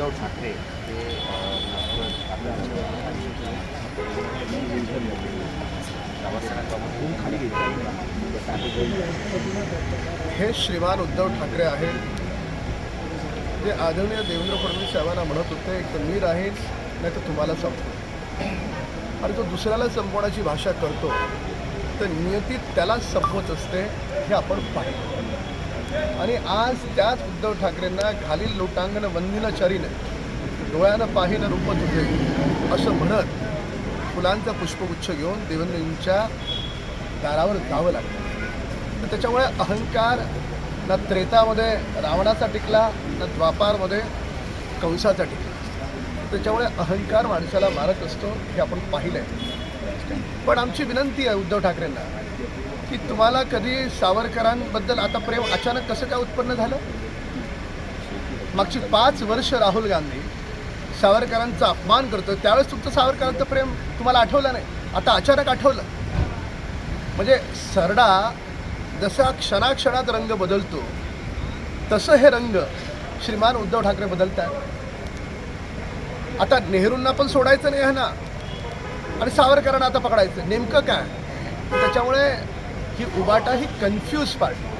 उद्धव ठाकरे हे हे श्रीमान उद्धव ठाकरे आहेत. जे आदरणीय देवेंद्र फडणवीस साहेबांना म्हणत होते एक तर मी राहीन नाही तर तुम्हाला संपतो आणि तो दुसऱ्याला संपवण्याची भाषा करतो तर नियती त्याला संपवत असते हे आपण पाहिलं आणि आज त्याच उद्धव ठाकरेंना खालील लोटांगण वंदिन चरीनं डोळ्यानं पाहिनं रूपत होते असं म्हणत फुलांचा पुष्पगुच्छ घेऊन देवेंद्रजींच्या दारावर जावं लागलं. तर त्याच्यामुळे अहंकार ना त्रेतामध्ये रावणाचा टिकला ना द्वापारमध्ये कंसाचा टिकला. त्याच्यामुळे अहंकार माणसाला मारत असतो हे आपण पाहिलं आहे पण आमची विनंती आहे उद्धव ठाकरेंना की तुम्हाला कधी सावरकरांबद्दल आता प्रेम अचानक कसं काय उत्पन्न झालं? मागची पाच वर्ष राहुल गांधी सावरकरांचा अपमान करतो त्यावेळेस तुमचं सावरकरांचं प्रेम तुम्हाला आठवलं नाही? आता अचानक आठवलं. म्हणजे सरडा जसा क्षणाक्षणात रंग बदलतो तसं हे रंग श्रीमान उद्धव ठाकरे बदलतात. आता नेहरूंना पण सोडायचं नाही आहे ना? आणि सावरकरांना आता पकडायचं. नेमकं काय? त्याच्यामुळे की उबाटा ही कन्फ्यूज पार्टी